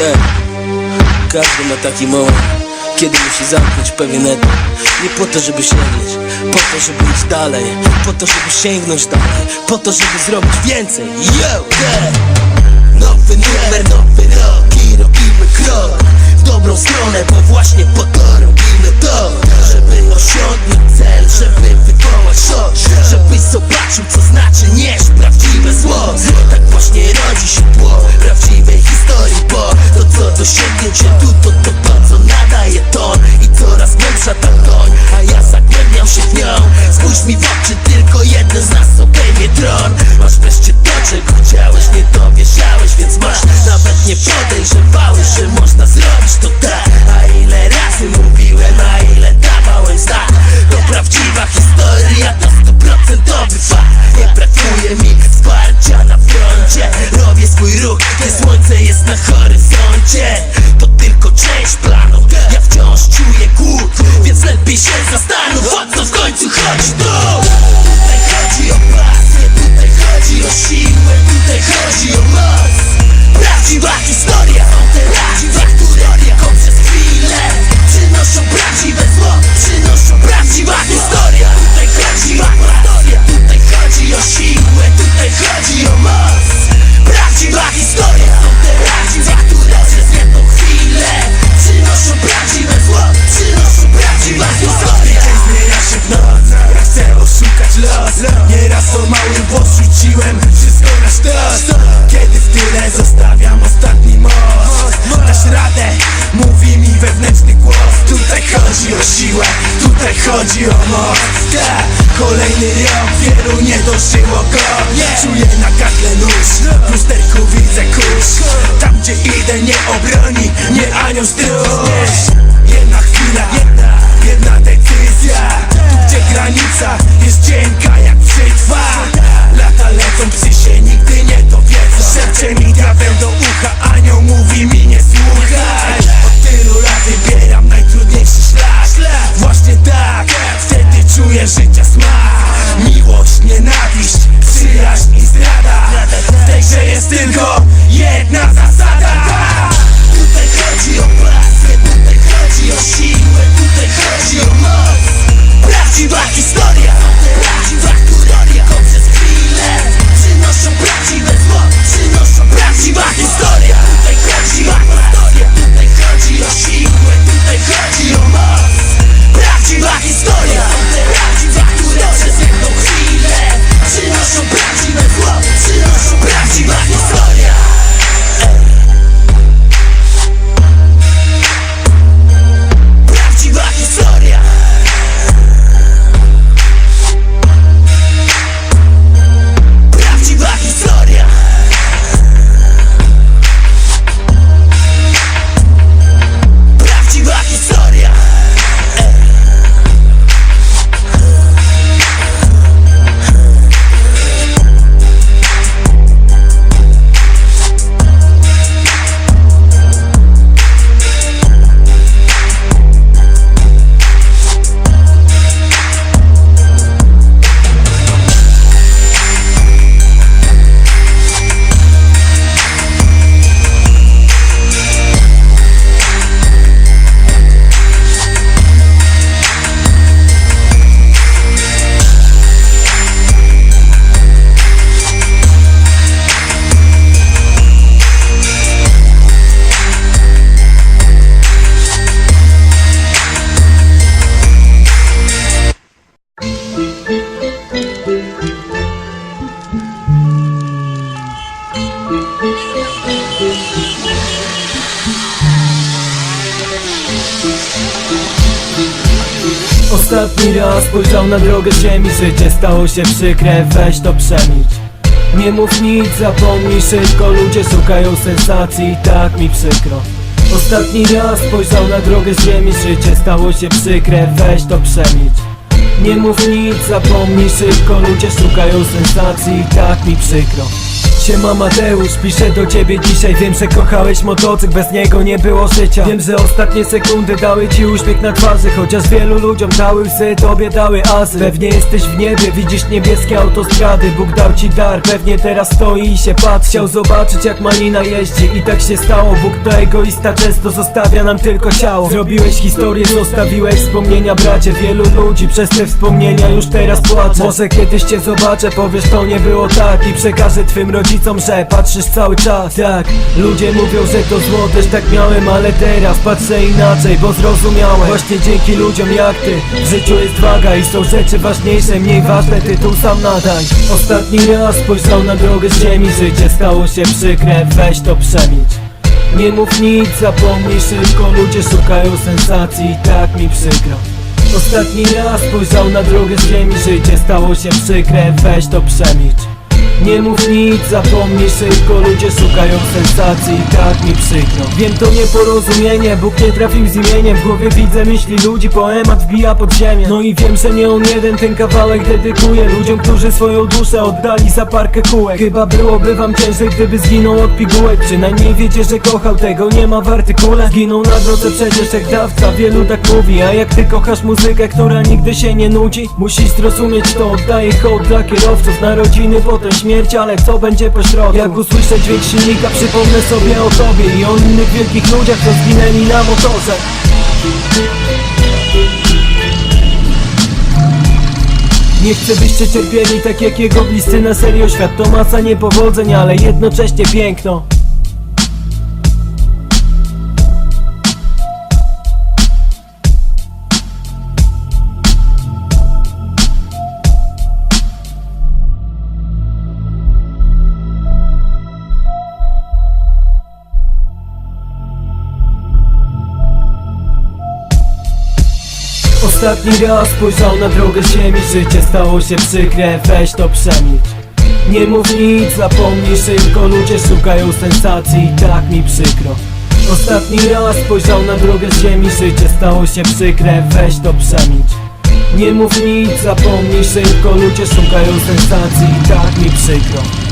Tak, każdy ma taki moment Kiedy musi zamknąć pewien etap. Nie po to, żeby siedzieć Po to, żeby iść dalej. Po to, żeby sięgnąć dalej Po to, żeby zrobić więcej. Yo, yeah. Nowy numer, nowy rok I robimy krok. W dobrą stronę, bo właśnie po to robimy to. Żeby osiągnąć cel, żeby wywołać szok. Żebyś zobaczył, co sztos Kiedy w tyle zostawiam ostatni most. Dasz radę, mówi mi wewnętrzny głos. Tutaj chodzi o siłę, tutaj chodzi o moc. Kolejny rok, wielu nie dożyło go. Czuję na gardle nóż, w lusterku widzę kurz. Tam gdzie idę nie obroni, nie anioł stróż Jedna chwila, Ostatni raz spojrzał na drogę ziemi Życie stało się przykre, weź to przemilcz. Nie mów nic, zapomnij szybko Ludzie szukają sensacji, tak mi przykro. Ostatni raz spojrzał na drogę ziemi Życie stało się przykre, weź to przemilcz. Nie mów nic, zapomnij szybko Ludzie szukają sensacji, tak mi przykro Siema Mateusz, piszę do ciebie dzisiaj. Wiem, że kochałeś motocykl, bez niego nie było życia. Wiem, że ostatnie sekundy dały ci uśmiech na twarzy Chociaż wielu ludziom dały łzy, tobie dały azy Pewnie jesteś w niebie, widzisz niebieskie autostrady. Bóg dał ci dar, pewnie teraz stoi i się patrzy. Chciał zobaczyć jak malina jeździ i tak się stało. Bóg to egoista, często zostawia nam tylko ciało. Zrobiłeś historię, zostawiłeś wspomnienia bracie. Wielu ludzi przez te wspomnienia już teraz płacze. Może kiedyś cię zobaczę, powiesz to nie było tak. I przekażę twym że patrzysz cały czas Tak, ludzie mówią, że to zło, też tak miałem Ale teraz patrzę inaczej, bo zrozumiałem. Właśnie dzięki ludziom jak ty W życiu jest waga i są rzeczy ważniejsze Mniej ważne, tytuł sam nadaj. Ostatni raz spojrzał na drogę z ziemi Życie stało się przykre, weź to przemilcz. Nie mów nic, zapomnij szybko Ludzie szukają sensacji i tak mi przykro. Ostatni raz spojrzał na drogę z ziemi Życie stało się przykre, weź to przemilcz nie mów nic, zapomnij szybko Ludzie szukają sensacji i tak mi przykro. Wiem to nieporozumienie, Bóg nie trafił z imieniem. W głowie widzę myśli ludzi, poemat wbija pod ziemię. No i wiem, że nie on jeden ten kawałek dedykuję Ludziom, którzy swoją duszę oddali za parkę kółek. Chyba byłoby wam ciężej, gdyby zginął od pigułek. Przynajmniej wiecie, że kochał, tego nie ma w artykule. Zginął na drodze przecież jak dawca, wielu tak mówi. A jak ty kochasz muzykę, która nigdy się nie nudzi? Musisz zrozumieć to, oddaję hołd dla kierowców. Na rodziny, potem śmierć, ale co będzie po środku? Jak usłyszę dźwięk silnika, przypomnę sobie o tobie I o innych wielkich ludziach, co zginęli na motorze. Nie chcę byście cierpieli tak jak jego bliscy na serio. Świat to masa niepowodzeń, ale jednocześnie piękno Ostatni raz spojrzał na drogę ziemi Życie stało się przykre, weź to przemilcz. Nie mów nic, zapomnij szybko Ludzie szukają sensacji i tak mi przykro. Ostatni raz spojrzał na drogę ziemi Życie stało się przykre, weź to przemilcz. Nie mów nic, zapomnij szybko Ludzie szukają sensacji i tak mi przykro